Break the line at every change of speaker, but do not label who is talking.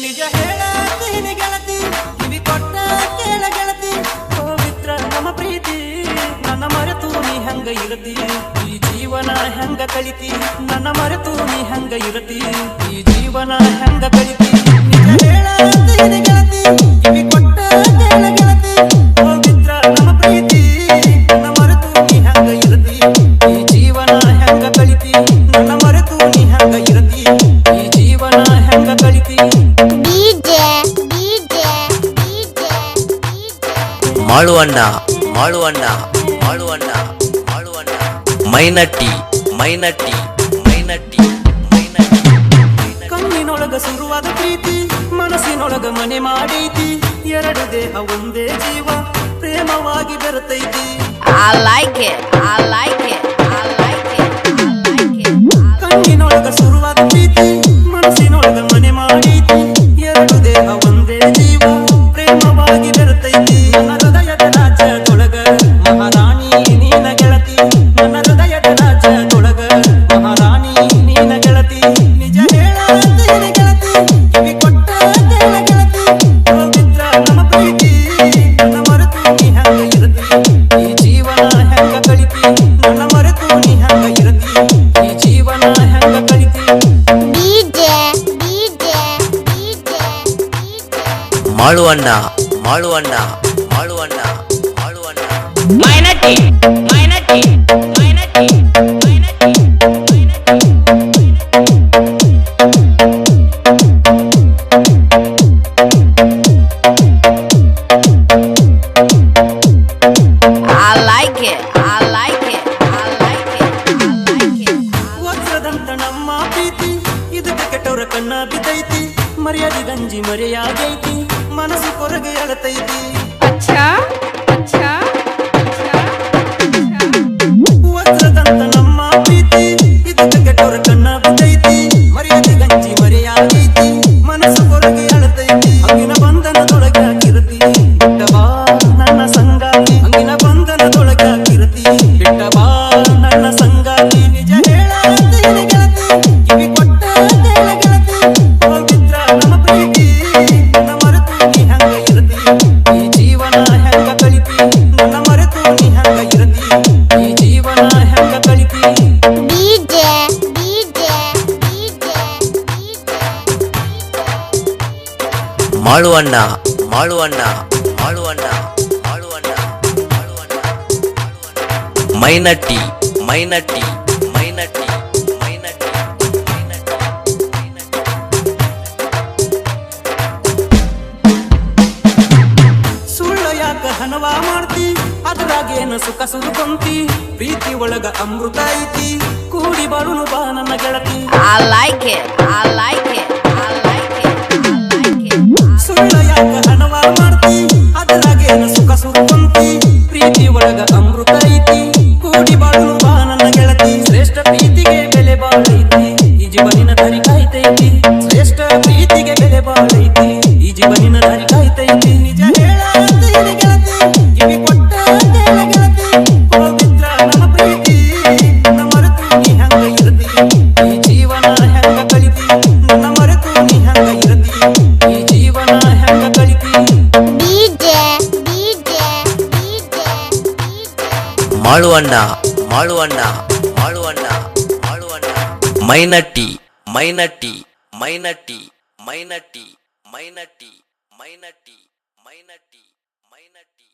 ನಿಜ ಹೇಳತೀನಿ ಗೆಳತಿ, ಕಿವಿ ಕೊಟ್ಟ ಕೇಳ ಗೆಳತಿ. ಪವಿತ್ರ ನಮ್ಮ ಪ್ರೀತಿ, ನನ್ನ ಮರೆತು ನೀ ಹಂಗ ಇರತಿ. ಈ ಜೀವನ ಹೆಂಗ ಕಳಿತಿ ನನ್ನ ಮರೆತು ನೀ ಹಂಗ ಇರತಿ.
ಮಾಳುವಣ್ಣ ಮಾಳುವಣ್ಣ ಮಾಳುವಣ್ಣ ಮಾಳುವಣ್ಣ. ಮೈನಟ್ಟಿ ಮೈನಟ್ಟಿ ಮೈನಟ್ಟಿ ಮೈನಟ್ಟಿ
ಕಣ್ಣಿನೊಳಗ ಸುರುವಾದ ಪ್ರೀತಿ ಮನಸ್ಸಿನೊಳಗ ಮನೆ ಮಾಡೈತಿ. ಎರಡು ದೇಹ ಒಂದೇ ಜೀವ ಪ್ರೇಮವಾಗಿ ಬೆರೆತೈತಿ.
ಆ ಲೈಕ್ ಆ ಲೈಕ್ ಆ ಲೈಕ್
ಕಣ್ಣಿನೊಳಗ ಸುರುವಾದ ಪ್ರೀತಿ ಮನಸ್ಸಿನೊಳಗ ಮನೆ
ಮಾಡಿ மாளுவண்ணா
மாளுவண்ணா மாளுவண்ணா மாளுவண்ணா மைனட்டி மைனட்டி ಕಣ್ಣ ಬಿದ್ದೈತಿ ಮರ್ಯಾದೆ ಗಂಜಿ ಮರೆಯಾಗೈತಿ ಮನಸ್ಸು ಕೊರಗೆ ಅಳತೈತಿ
ಅಚ್ಚಾ
ಮಾಳುವಣ್ಣ ಮಾಳುವಣ್ಣ ಮಾಳುವಣ್ಣ ಮಾಳುವಣ್ಣ ಮೈನಟ್ಟಿ ಮೈನಟ್ಟಿ ಮೈನಟ್ಟಿ ಮೈನಟ್ಟಿ ಮೈನಟ್ಟಿ.
ಸುಳ್ಳ ಯಾಕ ಹನವ ಮಾಡ್ತಿ? ಅದರಾಗೇನು ಸುಖ ಸುರುಕೊಂತಿ ಪ್ರೀತಿ ಒಳಗ ಅಮೃತ ಐತಿ? ಕೂಡಿ ಬಾಳು ಬಾ ನನ್ನ ಗೆಳತಿ.
I like it
I like மாளுவண்ணா மாளுவண்ணா மாளுவண்ணா மாளுவண்ணா மைனட்டி மைனட்டி மைனட்டி மைனட்டி மைனட்டி மைனட்டி மைனட்டி மைனட்டி.